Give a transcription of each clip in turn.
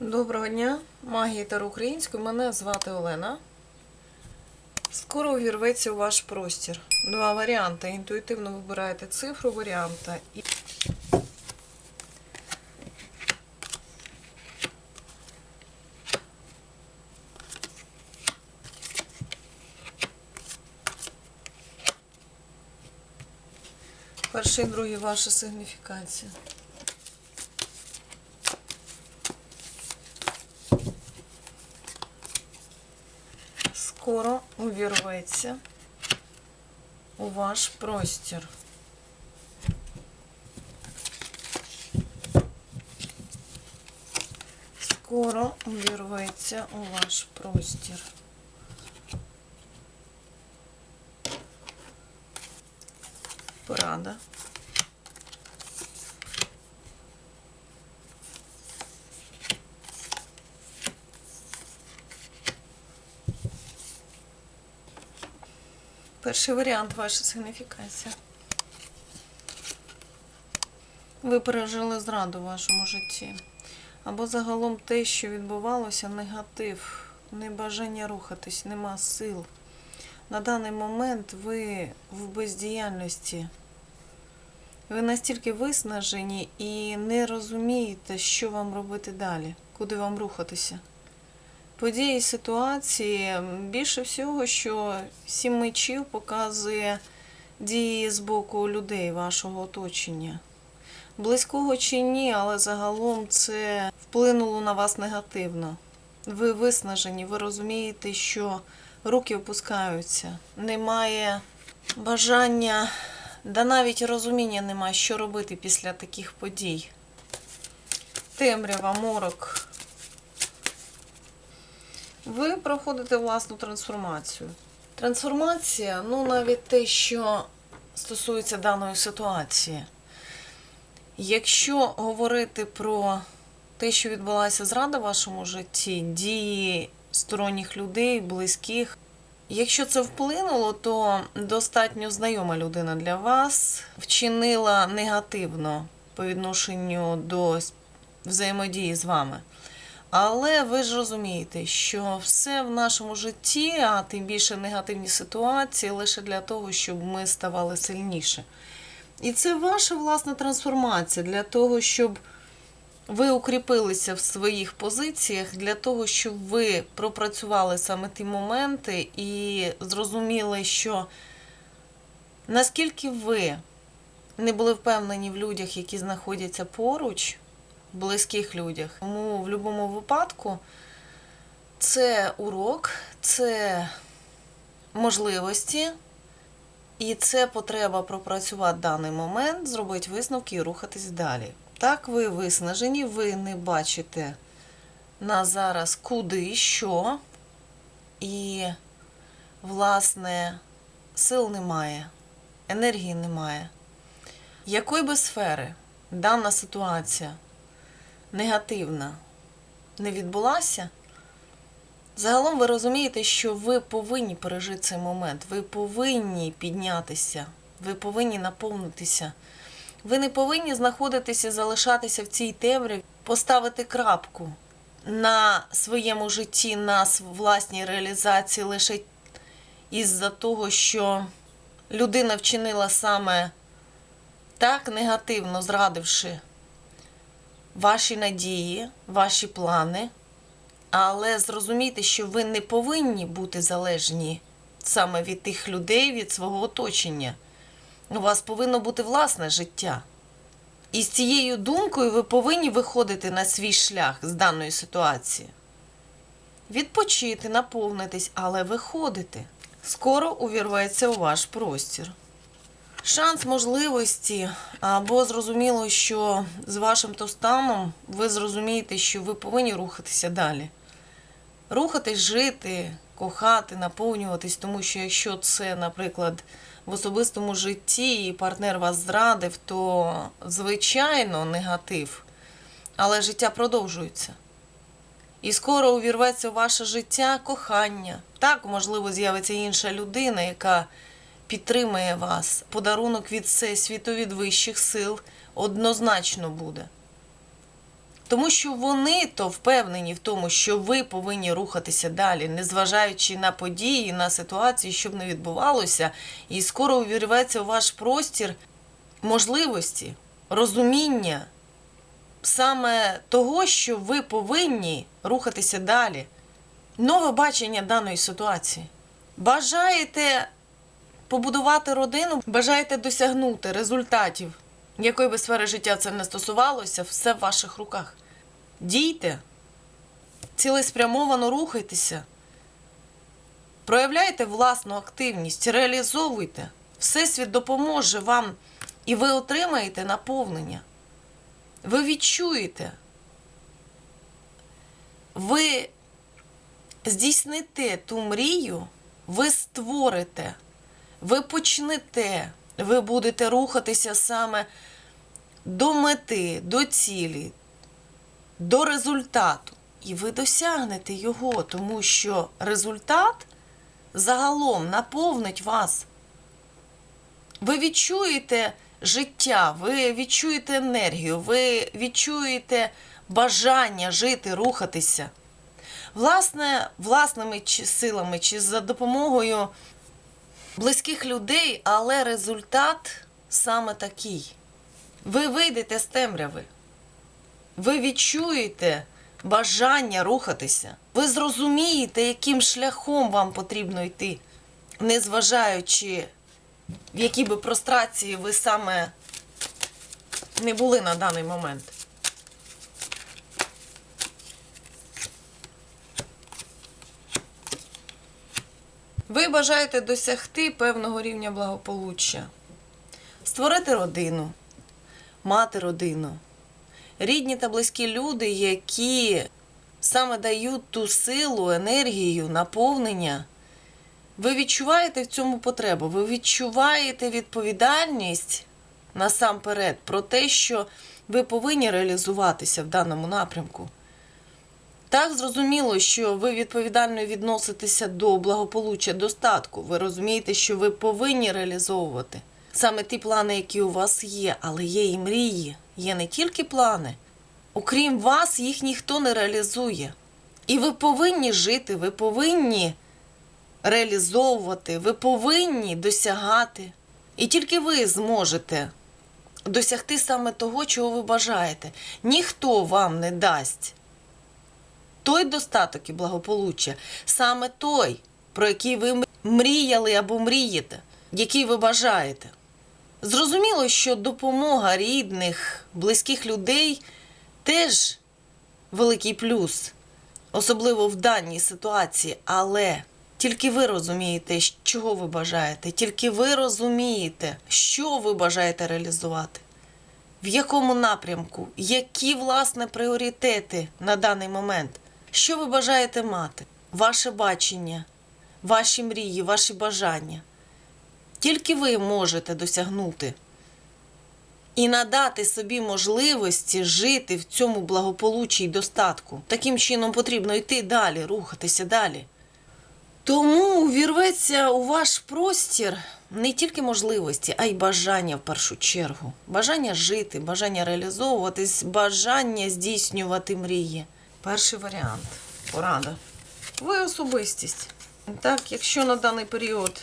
Доброго дня, магія Таро українською. Мене звати Олена. Скоро увірветься у ваш простір. Два варіанти. Інтуїтивно вибираєте цифру варіанта. І... Перший і другий ваша сигніфікація. Скоро увірветься у ваш простір. Скоро увірветься у ваш простір. Порада. Перший варіант ваша сигніфікація. Ви пережили зраду в вашому житті. Або загалом те, що відбувалося, негатив, небажання рухатись, нема сил. На даний момент ви в бездіяльності. Ви настільки виснажені і не розумієте, що вам робити далі, куди вам рухатися. Події ситуації більше всього, що сім мечів показує дії з боку людей вашого оточення. Близького чи ні, але загалом це вплинуло на вас негативно. Ви виснажені, ви розумієте, що руки опускаються, немає бажання, да навіть розуміння немає, що робити після таких подій. Темрява, морок. Ви проходите власну трансформацію. Трансформація, ну навіть те, що стосується даної ситуації. Якщо говорити про те, що відбулася зрада в вашому житті, дії сторонніх людей, близьких, якщо це вплинуло, то достатньо знайома людина для вас вчинила негативно по відношенню до взаємодії з вами. Але ви ж розумієте, що все в нашому житті, а тим більше негативні ситуації, лише для того, щоб ми ставали сильніше. І це ваша власна трансформація для того, щоб ви укріпилися в своїх позиціях, для того, щоб ви пропрацювали саме ті моменти і зрозуміли, що наскільки ви не були впевнені в людях, які знаходяться поруч, близьких людях. Тому в будь-якому випадку це урок, це можливості, і це потреба пропрацювати даний момент, зробити висновки і рухатись далі. Так, ви виснажені, ви не бачите на зараз куди, що, і, власне, сил немає, енергії немає. Якої би сфери дана ситуація негативна не відбулася, загалом ви розумієте, що ви повинні пережити цей момент, ви повинні піднятися, ви повинні наповнитися. Ви не повинні знаходитися залишатися в цій темряві, поставити крапку на своєму житті, на власній реалізації лише із-за того, що людина вчинила саме так негативно, зрадивши ваші надії, ваші плани, але зрозумійте, що ви не повинні бути залежні саме від тих людей, від свого оточення. У вас повинно бути власне життя. І з цією думкою ви повинні виходити на свій шлях з даної ситуації. Відпочити, наповнитись, але виходити. Скоро увірветься у ваш простір шанс можливості, або зрозуміло, що з вашим то станом ви зрозумієте, що ви повинні рухатися далі. Рухатись, жити, кохати, наповнюватись, тому що якщо це, наприклад, в особистому житті і партнер вас зрадив, то звичайно негатив. Але життя продовжується. І скоро увірветься у ваше життя кохання. Так, можливо, з'явиться інша людина, яка підтримає вас. Подарунок від Всесвіту, від вищих сил однозначно буде. Тому що вони то впевнені в тому, що ви повинні рухатися далі, незважаючи на події, на ситуації, що б не відбувалося, і скоро увірветься у ваш простір можливості, розуміння саме того, що ви повинні рухатися далі. Нове бачення даної ситуації. Бажаєте побудувати родину, бажаєте досягнути результатів, якої би сфери життя це не стосувалося, все в ваших руках. Дійте, цілеспрямовано рухайтеся, проявляйте власну активність, реалізовуйте. Всесвіт допоможе вам, і ви отримаєте наповнення. Ви відчуєте, ви здійсните ту мрію, ви створите, ви почнете, ви будете рухатися саме до мети, до цілі, до результату. І ви досягнете його, тому що результат загалом наповнить вас. Ви відчуєте життя, ви відчуєте енергію, ви відчуєте бажання жити, рухатися. Власне, власними силами, чи за допомогою близьких людей, але результат саме такий. Ви вийдете з темряви. Ви відчуєте бажання рухатися. Ви зрозумієте, яким шляхом вам потрібно йти, незважаючи, в якій би прострації ви саме не були на даний момент. Ви бажаєте досягти певного рівня благополуччя, створити родину, мати родину, рідні та близькі люди, які саме дають ту силу, енергію, наповнення. Ви відчуваєте в цьому потребу, ви відчуваєте відповідальність насамперед про те, що ви повинні реалізуватися в даному напрямку. Так, зрозуміло, що ви відповідально відноситеся до благополуччя, достатку. Ви розумієте, що ви повинні реалізовувати саме ті плани, які у вас є, але є і мрії, є не тільки плани. Окрім вас, їх ніхто не реалізує. І ви повинні жити, ви повинні реалізовувати, ви повинні досягати. І тільки ви зможете досягти саме того, чого ви бажаєте. Ніхто вам не дасть той достаток і благополуччя, саме той, про який ви мріяли або мрієте, який ви бажаєте. Зрозуміло, що допомога рідних, близьких людей теж великий плюс, особливо в даній ситуації, але тільки ви розумієте, чого ви бажаєте, тільки ви розумієте, що ви бажаєте реалізувати, в якому напрямку, які власне пріоритети на даний момент. Що ви бажаєте мати? Ваше бачення, ваші мрії, ваші бажання. Тільки ви можете досягнути і надати собі можливості жити в цьому благополуччі й достатку. Таким чином потрібно йти далі, рухатися далі. Тому увірветься у ваш простір не тільки можливості, а й бажання в першу чергу. Бажання жити, бажання реалізовуватись, бажання здійснювати мрії. Перший варіант порада. Ви особистість. Так, якщо на даний період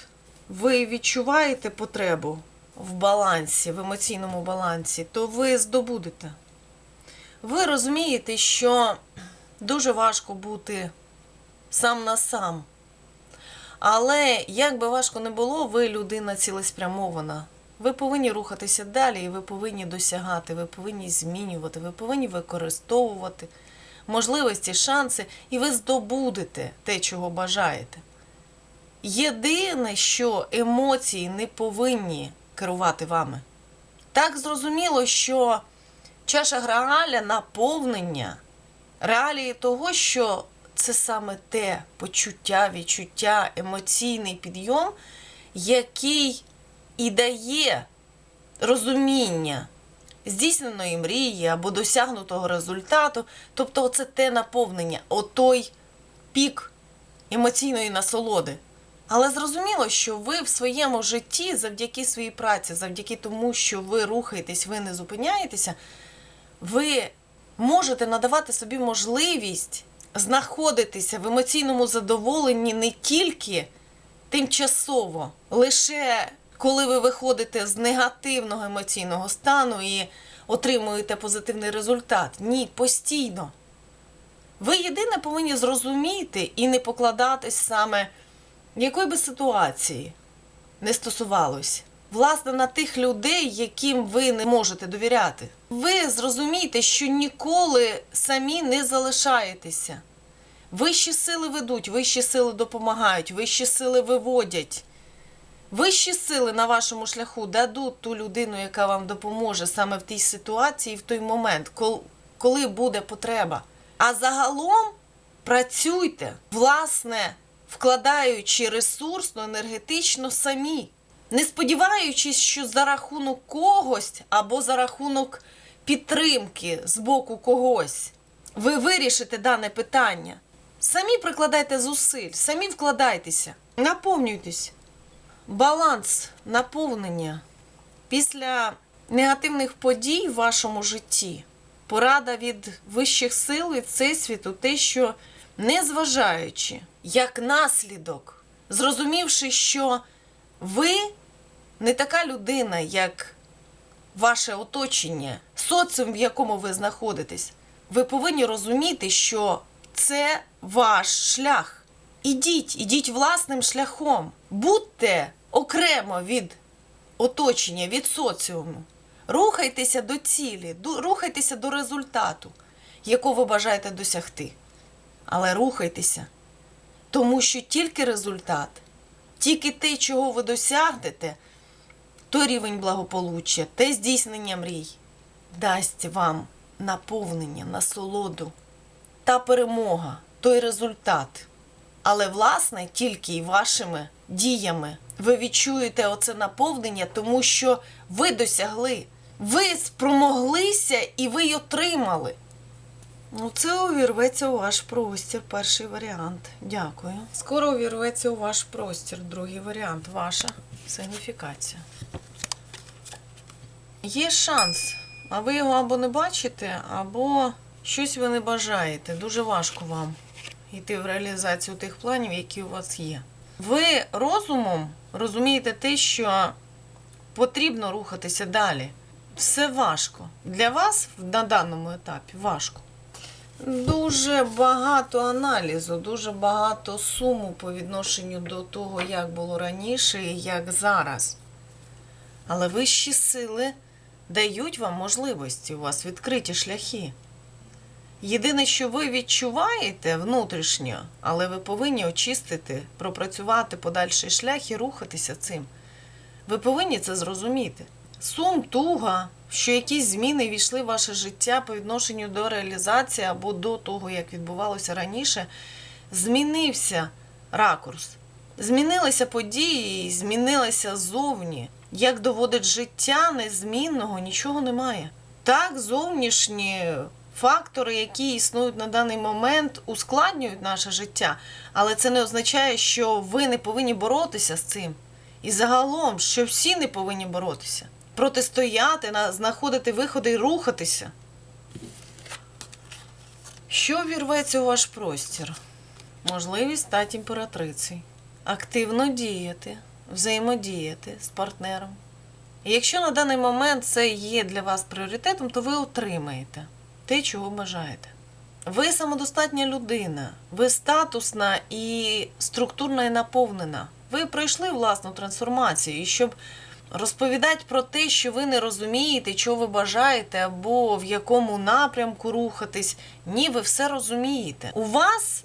ви відчуваєте потребу в балансі, в емоційному балансі, то ви здобудете. Ви розумієте, що дуже важко бути сам на сам. Але як би важко не було, ви людина цілеспрямована. Ви повинні рухатися далі, і ви повинні досягати, ви повинні змінювати, ви повинні використовувати можливості, шанси, і ви здобудете те, чого бажаєте. Єдине, що емоції не повинні керувати вами. Так зрозуміло, що чаша Грааля наповнення реалії того, що це саме те почуття, відчуття, емоційний підйом, який і дає розуміння здійсненої мрії або досягнутого результату. Тобто, це те наповнення, отой пік емоційної насолоди. Але зрозуміло, що ви в своєму житті, завдяки своїй праці, завдяки тому, що ви рухаєтесь, ви не зупиняєтеся, ви можете надавати собі можливість знаходитися в емоційному задоволенні не тільки тимчасово, лише коли ви виходите з негативного емоційного стану і отримуєте позитивний результат. Ні, постійно. Ви єдине повинні зрозуміти і не покладатись саме, якої би ситуації не стосувалось. Власне, на тих людей, яким ви не можете довіряти. Ви зрозумієте, що ніколи самі не залишаєтеся. Вищі сили ведуть, вищі сили допомагають, вищі сили виводять. Вищі сили на вашому шляху дадуть ту людину, яка вам допоможе саме в тій ситуації, в той момент, коли буде потреба. А загалом працюйте, власне, вкладаючи ресурсно, енергетично самі, не сподіваючись, що за рахунок когось або за рахунок підтримки з боку когось ви вирішите дане питання. Самі прикладайте зусиль, самі вкладайтеся, наповнюйтесь. Баланс наповнення після негативних подій в вашому житті. Порада від вищих сил від всесвіту, те, що незважаючи як наслідок, зрозумівши, що ви не така людина, як ваше оточення, соціум, в якому ви знаходитесь, ви повинні розуміти, що це ваш шлях. Ідіть, ідіть власним шляхом. Будьте окремо від оточення, від соціуму. Рухайтеся до цілі, рухайтеся до результату, якого ви бажаєте досягти. Але рухайтеся, тому що тільки результат, тільки те, чого ви досягнете, той рівень благополуччя, те здійснення мрій дасть вам наповнення, насолоду та перемога, той результат. Але, власне, тільки і вашими діями ви відчуєте оце наповнення, тому що ви досягли, ви спромоглися і ви й отримали. Ну, це увірветься у ваш простір, перший варіант. Дякую. Скоро увірветься у ваш простір, другий варіант, ваша сигніфікація. Є шанс, а ви його або не бачите, або щось ви не бажаєте. Дуже важко вам йти в реалізацію тих планів, які у вас є. Ви розумом розумієте те, що потрібно рухатися далі. Все важко. Для вас на даному етапі важко. Дуже багато аналізу, дуже багато суму по відношенню до того, як було раніше і як зараз. Але вищі сили дають вам можливості, у вас відкриті шляхи. Єдине, що ви відчуваєте внутрішньо, але ви повинні очистити, пропрацювати подальший шлях і рухатися цим. Ви повинні це зрозуміти. Сум, туга, що якісь зміни війшли в ваше життя по відношенню до реалізації або до того, як відбувалося раніше, змінився ракурс. Змінилися події, змінилися зовні. Як доводить життя незмінного, нічого немає. Так, зовнішні фактори, які існують на даний момент, ускладнюють наше життя, але це не означає, що ви не повинні боротися з цим. І загалом, що всі не повинні боротися, протистояти, знаходити виходи і рухатися. Що вірветься у ваш простір? Можливість стати імператрицею, активно діяти, взаємодіяти з партнером. І якщо на даний момент це є для вас пріоритетом, то ви отримаєте те, чого бажаєте. Ви самодостатня людина, ви статусна і структурна і наповнена. Ви пройшли власну трансформацію, і щоб розповідати про те, що ви не розумієте, чого ви бажаєте, або в якому напрямку рухатись, ні, ви все розумієте. У вас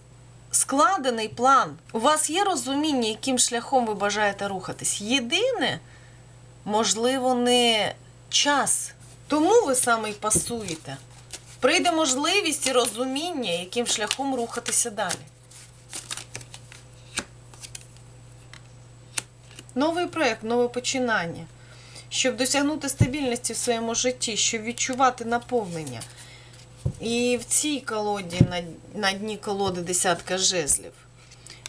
складений план, у вас є розуміння, яким шляхом ви бажаєте рухатись. Єдине, можливо, не час. Тому ви саме й пасуєте. Прийде можливість і розуміння, яким шляхом рухатися далі. Новий проєкт, нове починання. Щоб досягнути стабільності в своєму житті, щоб відчувати наповнення. І в цій колоді, на, на дні колоди десятка жезлів.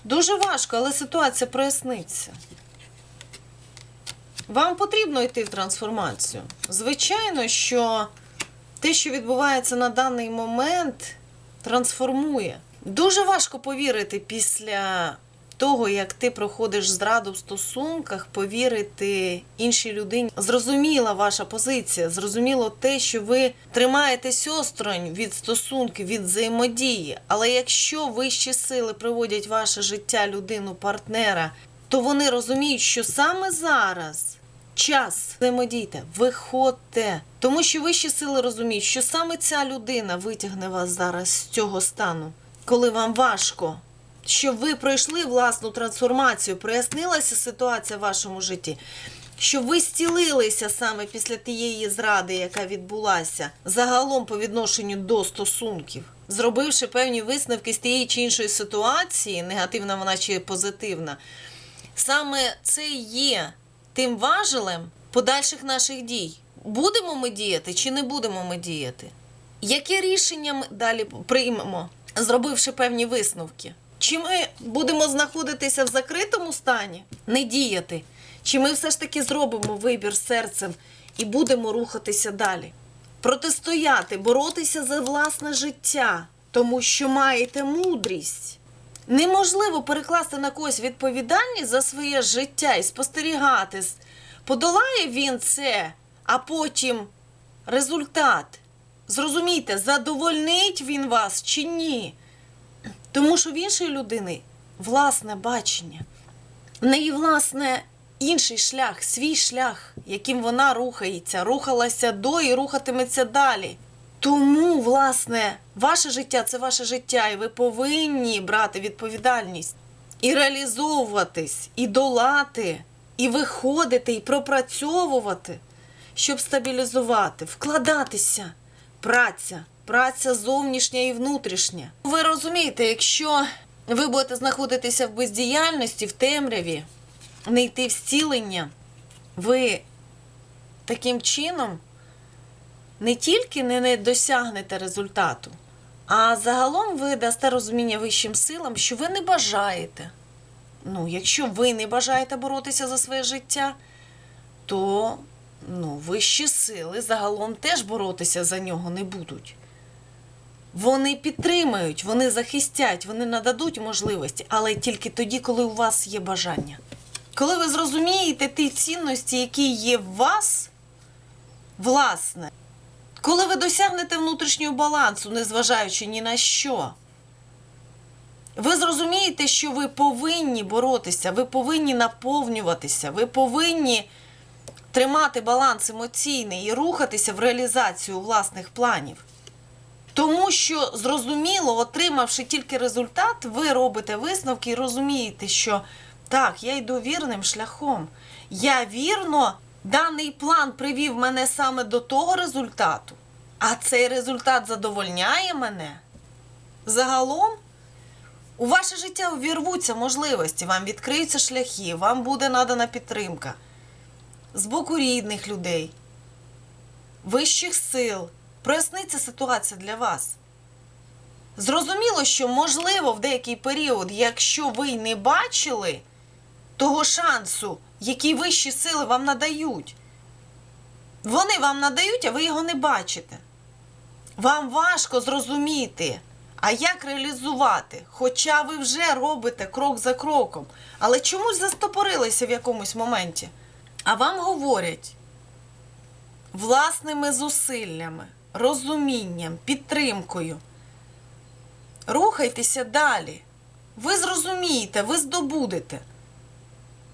Дуже важко, але ситуація проясниться. Вам потрібно йти в трансформацію. Звичайно, що те, що відбувається на даний момент, трансформує. Дуже важко повірити після того, як ти проходиш зраду в стосунках, повірити іншій людині. Зрозуміла ваша позиція, зрозуміло те, що ви тримаєтесь осторонь від стосунків, від взаємодії. Але якщо вищі сили приводять ваше життя людину, партнера, то вони розуміють, що саме зараз час взаємодійте, виходьте. Тому що вищі сили розуміють, що саме ця людина витягне вас зараз з цього стану, коли вам важко. Щоб ви пройшли власну трансформацію, прояснилася ситуація в вашому житті, щоб ви зцілилися саме після тієї зради, яка відбулася, загалом по відношенню до стосунків, зробивши певні висновки з тієї чи іншої ситуації, негативна вона чи позитивна, саме це є тим важелем подальших наших дій. Будемо ми діяти чи не будемо ми діяти? Яке рішення ми далі приймемо, зробивши певні висновки? Чи ми будемо знаходитися в закритому стані, не діяти? Чи ми все ж таки зробимо вибір серцем і будемо рухатися далі? Протистояти, боротися за власне життя, тому що маєте мудрість. Неможливо перекласти на когось відповідальність за своє життя і спостерігати, подолає він це, а потім результат. Зрозумійте, задовольнить він вас чи ні. Тому що в іншої людини власне бачення, в неї, власне, інший шлях, свій шлях, яким вона рухається, рухалася до і рухатиметься далі. Тому, власне, ваше життя це ваше життя, і ви повинні брати відповідальність і реалізовуватись, і долати, і виходити, і пропрацьовувати, щоб стабілізувати, вкладатися. Праця, праця зовнішня і внутрішня. Ви розумієте, якщо ви будете знаходитися в бездіяльності, в темряві, не йти в зцілення, ви таким чином не тільки не, не досягнете результату, а загалом ви дасте розуміння вищим силам, що ви не бажаєте. Ну, якщо ви не бажаєте боротися за своє життя, то ну, вищі сили загалом теж боротися за нього не будуть. Вони підтримають, вони захистять, вони нададуть можливості, але тільки тоді, коли у вас є бажання. Коли ви зрозумієте ті цінності, які є в вас, власне, коли ви досягнете внутрішнього балансу, незважаючи ні на що, ви зрозумієте, що ви повинні боротися, ви повинні наповнюватися, ви повинні тримати баланс емоційний і рухатися в реалізацію власних планів. Тому що, зрозуміло, отримавши тільки результат, ви робите висновки і розумієте, що так, я йду вірним шляхом. Я вірно, даний план привів мене саме до того результату, а цей результат задовольняє мене. Загалом у ваше життя увірвуться можливості, вам відкриються шляхи, вам буде надана підтримка з боку рідних людей, вищих сил. Проясниться ситуація для вас. Зрозуміло, що можливо в деякий період, якщо ви не бачили того шансу, який вищі сили вам надають, вони вам надають, а ви його не бачите. Вам важко зрозуміти, а як реалізувати, хоча ви вже робите крок за кроком, але чомусь застопорилися в якомусь моменті. А вам говорять власними зусиллями, розумінням, підтримкою. Рухайтеся далі. Ви зрозумієте, ви здобудете.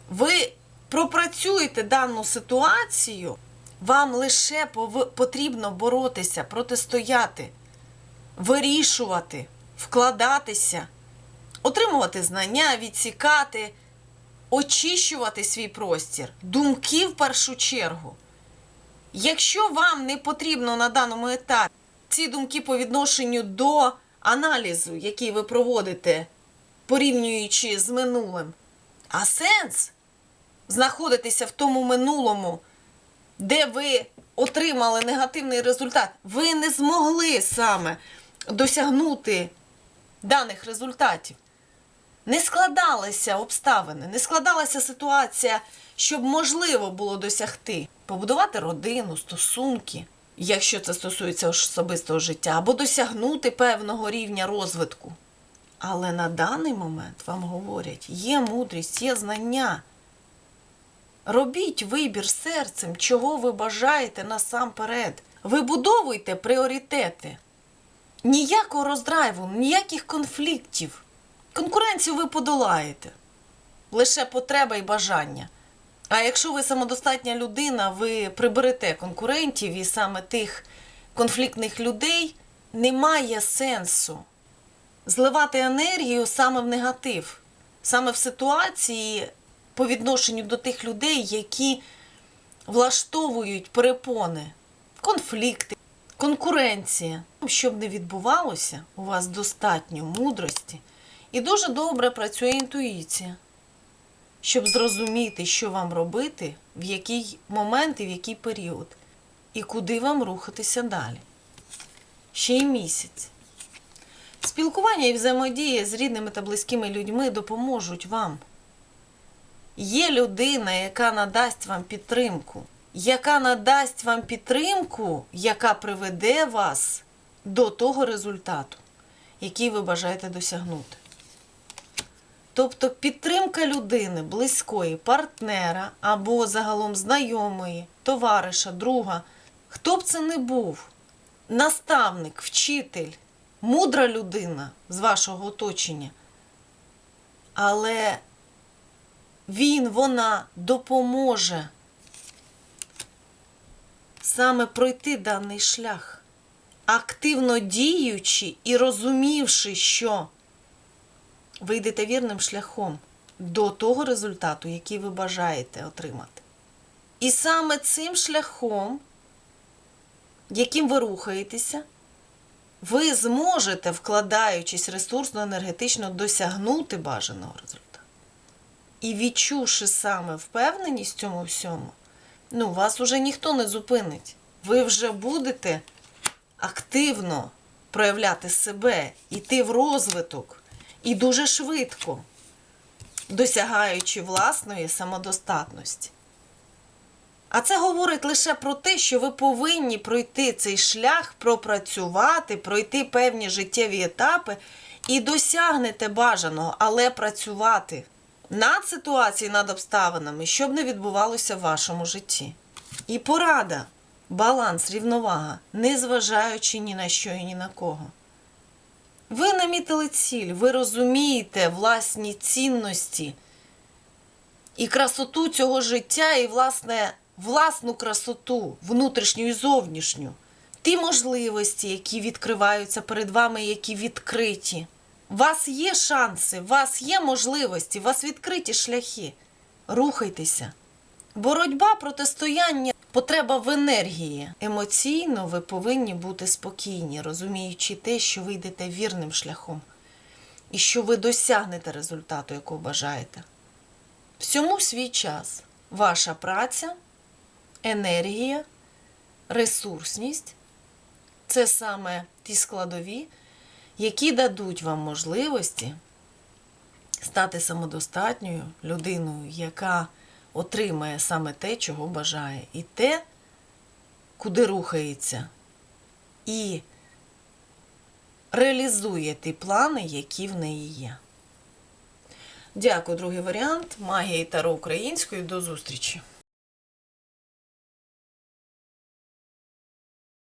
Ви пропрацюєте дану ситуацію, вам лише потрібно боротися, протистояти, вирішувати, вкладатися, отримувати знання, відсікати, очищувати свій простір, думки в першу чергу. Якщо вам не потрібно на даному етапі ці думки по відношенню до аналізу, який ви проводите, порівнюючи з минулим, а сенс знаходитися в тому минулому, де ви отримали негативний результат, ви не змогли саме досягнути даних результатів. Не складалися обставини, не складалася ситуація, щоб можливо було досягти, побудувати родину, стосунки, якщо це стосується особистого життя, або досягнути певного рівня розвитку. Але на даний момент вам говорять, є мудрість, є знання. Робіть вибір серцем, чого ви бажаєте насамперед. Вибудовуйте пріоритети. Ніякого роздрайву, ніяких конфліктів. Конкуренцію ви подолаєте. Лише потреба і бажання. А якщо ви самодостатня людина, ви приберете конкурентів і саме тих конфліктних людей, немає сенсу зливати енергію саме в негатив, саме в ситуації по відношенню до тих людей, які влаштовують перепони, конфлікти, конкуренція. Щоб не відбувалося, у вас достатньо мудрості і дуже добре працює інтуїція, щоб зрозуміти, що вам робити, в який момент і в який період, і куди вам рухатися далі. Ще й місяць. Спілкування і взаємодія з рідними та близькими людьми допоможуть вам. Є людина, яка надасть вам підтримку, яка надасть вам підтримку, яка приведе вас до того результату, який ви бажаєте досягнути. Тобто підтримка людини, близької, партнера або загалом знайомої, товариша, друга, хто б це не був, наставник, вчитель, мудра людина з вашого оточення. Але він, вона допоможе саме пройти даний шлях, активно діючи і розумівши, що ви йдете вірним шляхом до того результату, який ви бажаєте отримати. І саме цим шляхом, яким ви рухаєтеся, ви зможете, вкладаючись ресурсно енергетично, досягнути бажаного результату. І відчувши саме впевненість в цьому всьому, ну, вас уже ніхто не зупинить. Ви вже будете активно проявляти себе, йти в розвиток і дуже швидко, досягаючи власної самодостатності. А це говорить лише про те, що ви повинні пройти цей шлях, пропрацювати, пройти певні життєві етапи і досягнете бажаного, але працювати над ситуацією, над обставинами, щоб не відбувалося в вашому житті. І порада, баланс, рівновага, не зважаючи ні на що і ні на кого. Ви намітили ціль, ви розумієте власні цінності і красоту цього життя, і, власне, власну красоту, внутрішню і зовнішню, ті можливості, які відкриваються перед вами, які відкриті. У вас є шанси, у вас є можливості, у вас відкриті шляхи. Рухайтеся. Боротьба, протистояння, потреба в енергії. Емоційно ви повинні бути спокійні, розуміючи те, що ви йдете вірним шляхом і що ви досягнете результату, якого бажаєте. Всьому свій час. Ваша праця, енергія, ресурсність це саме ті складові, які дадуть вам можливості стати самодостатньою людиною, яка отримає саме те, чого бажає, і те, куди рухається, і реалізує ті плани, які в неї є. Дякую, другий варіант. Магія і таро українською. До зустрічі!